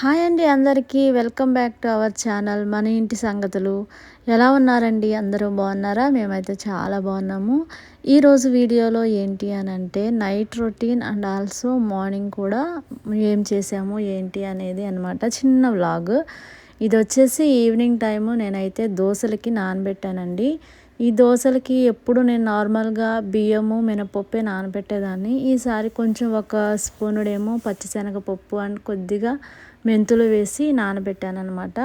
Hi అండి అందరికీ. Welcome back to our channel మన ఇంటి సంగతులు. ఎలా ఉన్నారండి? అందరూ బాగున్నారా? మేమైతే చాలా బాగున్నాము. ఈరోజు వీడియోలో ఏంటి అని అంటే night routine and also morning కూడా ఏం చేసాము ఏంటి అనేది అనమాట చిన్న వ్లాగ్. ఇది వచ్చేసి ఈవినింగ్ టైము. నేనైతే దోశలకి నానబెట్టానండి. ఈ దోశలకి ఎప్పుడు నేను నార్మల్గా బియ్యము మినపప్పే నానబెట్టేదాన్ని. ఈసారి కొంచెం ఒక స్పూనుడేమో పచ్చిశనగపప్పు అండ్ కొద్దిగా మెంతులు వేసి నానబెట్టాను అనమాట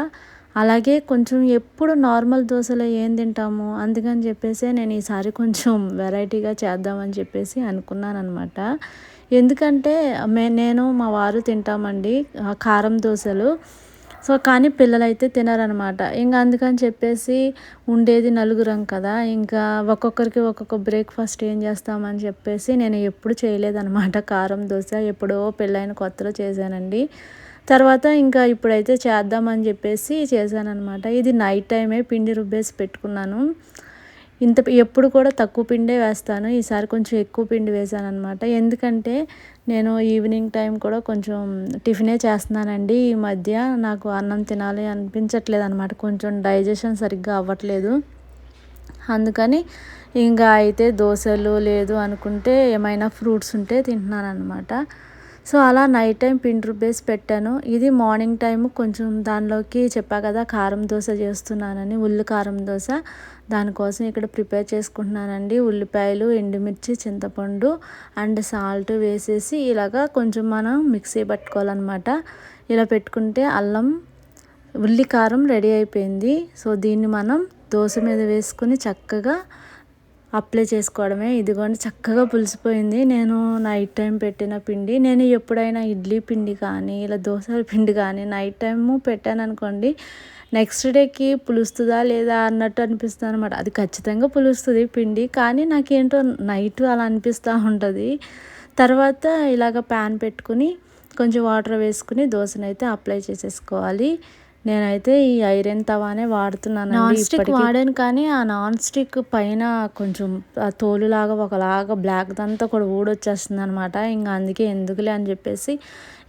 అలాగే కొంచెం ఎప్పుడు నార్మల్ దోశలో ఏం తింటాము అందుకని చెప్పేసి నేను ఈసారి కొంచెం వెరైటీగా చేద్దామని చెప్పేసి అనుకున్నాను అనమాట ఎందుకంటే మే నేను మా వారు తింటామండి కారం దోశలు. సో కానీ పిల్లలు అయితే తినరనమాట. ఇంకా అందుకని చెప్పేసి ఉండేది నలుగురం కదా. ఇంకా ఒక్కొక్కరికి ఒక్కొక్క బ్రేక్ఫాస్ట్ ఏం చేస్తామని చెప్పేసి నేను ఎప్పుడు చేయలేదనమాట. కారం దోశ ఎప్పుడో పెళ్ళైన కొత్తలో చేశానండి. తర్వాత ఇంకా ఇప్పుడైతే చేద్దామని చెప్పేసి చేశానమాట ఇది నైట్ టైమే పిండి రుబ్బేసి పెట్టుకున్నాను. ఇంత ఎప్పుడు కూడా తక్కువ పిండే వేస్తాను. ఈసారి కొంచెం ఎక్కువ పిండి వేసాను అనమాట ఎందుకంటే నేను ఈవినింగ్ టైం కూడా కొంచెం టిఫినే చేస్తున్నానండి. ఈ మధ్య నాకు అన్నం తినాలి అనిపించట్లేదు అనమాట కొంచెం డైజెషన్ సరిగ్గా అవ్వట్లేదు. అందుకని ఇంకా అయితే దోశలు లేదు అనుకుంటే ఏమైనా ఫ్రూట్స్ ఉంటే తింటున్నాను అనమాట సో అలా నైట్ టైం పిండి రుబ్బేసి పెట్టాను. ఇది మార్నింగ్ టైం కొంచెం దానిలోకి చెప్పా కదా కారం దోశ చేస్తున్నానని ఉల్లి కారం దోశ. దానికోసం ఇక్కడ ప్రిపేర్ చేసుకుంటున్నానండి. ఉల్లిపాయలు ఎండుమిర్చి చింతపండు అండ్ సాల్ట్ వేసేసి ఇలాగా కొంచెం మనం మిక్సీ పట్టుకోవాలన్నమాట. ఇలా పెట్టుకుంటే అల్లం ఉల్లి కారం రెడీ అయిపోయింది. సో దీన్ని మనం దోశ మీద వేసుకొని చక్కగా అప్లై చేసుకోవడమే. ఇదిగోండి చక్కగా పులిసిపోయింది. నేను నైట్ టైం పెట్టిన పిండి. నేను ఎప్పుడైనా ఇడ్లీ పిండి కానీ ఇలా దోశల పిండి కానీ నైట్ టైము పెట్టాను అనుకోండి నెక్స్ట్ డేకి పులుస్తుందా లేదా అన్నట్టు అనిపిస్తుంది అనమాట అది ఖచ్చితంగా పులుస్తుంది పిండి. కానీ నాకేంటో నైట్ అలా అనిపిస్తూ ఉంటుంది. తర్వాత ఇలాగ ప్యాన్ పెట్టుకుని కొంచెం వాటర్ వేసుకుని దోశనైతే అప్లై చేసేసుకోవాలి. నేనైతే ఈ ఐరన్ తవానే వాడుతున్నాను నాన్ స్టిక్ వాడాను కానీ ఆ నాన్ స్టిక్ పైన కొంచెం తోలులాగా ఒకలాగా బ్లాక్ దంతా కూడా ఊడొచ్చేస్తుంది అనమాట ఇంకా అందుకే ఎందుకులే అని చెప్పేసి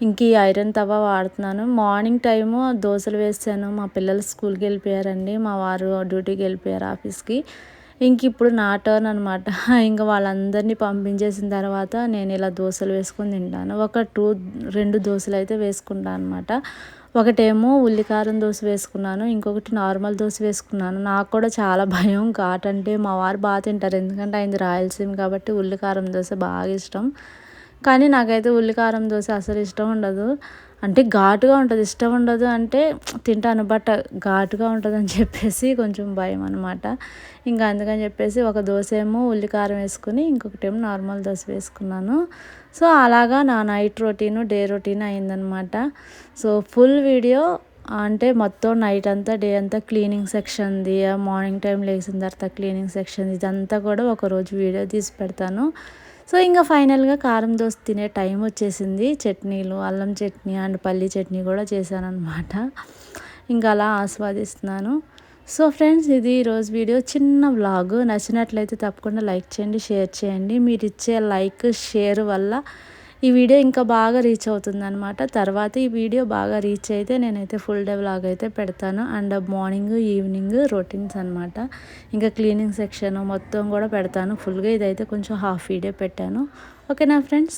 ఇంక ఈ ఐరన్ తవా వాడుతున్నాను. మార్నింగ్ టైము దోశలు వేసాను. మా పిల్లలు స్కూల్కి వెళ్ళిపోయారండి. మా వారు డ్యూటీకి వెళ్ళిపోయారు ఆఫీస్కి. ఇంక ఇప్పుడు నా టర్న్ అనమాట ఇంకా వాళ్ళందరినీ పంపించేసిన తర్వాత నేను ఇలా దోశలు వేసుకొని తింటాను. ఒక టూ రెండు దోశలు అయితే వేసుకుంటాను అనమాట ఒకటేమో ఉల్లికారం దోశ వేసుకున్నాను ఇంకొకటి నార్మల్ దోశ వేసుకున్నాను. నాకు కూడా చాలా భయం ఘాట్ అంటే మా వారు బాగా తింటారు. ఎందుకంటే ఆయన రాయలసీమ కాబట్టి ఉల్లికారం దోశ బాగా ఇష్టం. కానీ నాకైతే ఉల్లికారం దోశ అసలు ఇష్టం ఉండదు. అంటే ఘాటుగా ఉంటుంది. ఇష్టం ఉండదు అంటే తింటాను. బట్ ఘాటుగా ఉంటుంది అని చెప్పేసి కొంచెం భయం అనమాట ఇంకా అందుకని చెప్పేసి ఒక దోశ ఏమో ఉల్లికారం వేసుకుని ఇంకొకటేమో నార్మల్ దోశ వేసుకున్నాను. సో అలాగా నా నైట్ రొటీను డే రొటీన్ అయిందనమాట సో ఫుల్ వీడియో అంటే మొత్తం నైట్ అంతా డే అంతా క్లీనింగ్ సెక్షన్ది మార్నింగ్ టైం లేచిన తర్వాత క్లీనింగ్ సెక్షన్ ఇదంతా కూడా ఒకరోజు వీడియో తీసి పెడతాను. సో ఇంకా ఫైనల్గా కారం దోశ తినే టైం వచ్చేసింది. చట్నీలు అల్లం చట్నీ అండ్ పల్లి చట్నీ కూడా చేశాను అనమాట ఇంకా అలా ఆస్వాదిస్తున్నాను. సో ఫ్రెండ్స్ ఇది ఈరోజు వీడియో చిన్న వ్లాగ్. నచ్చినట్లయితే తప్పకుండా లైక్ చేయండి షేర్ చేయండి. మీరు ఇచ్చే లైక్ షేర్ వల్ల ఈ వీడియో ఇంకా బాగా రీచ్ అవుతుంది అనమాట తర్వాత ఈ వీడియో బాగా రీచ్ అయితే నేనైతే ఫుల్ డే బ్లాగ్ అయితే పెడతాను. అండ్ మార్నింగ్ ఈవినింగ్ రొటీన్స్ అనమాట ఇంకా క్లీనింగ్ సెక్షన్ మొత్తం కూడా పెడతాను. ఫుల్గా ఇదైతే కొంచెం హాఫ్ వీడియో పెట్టాను. ఓకేనా ఫ్రెండ్స్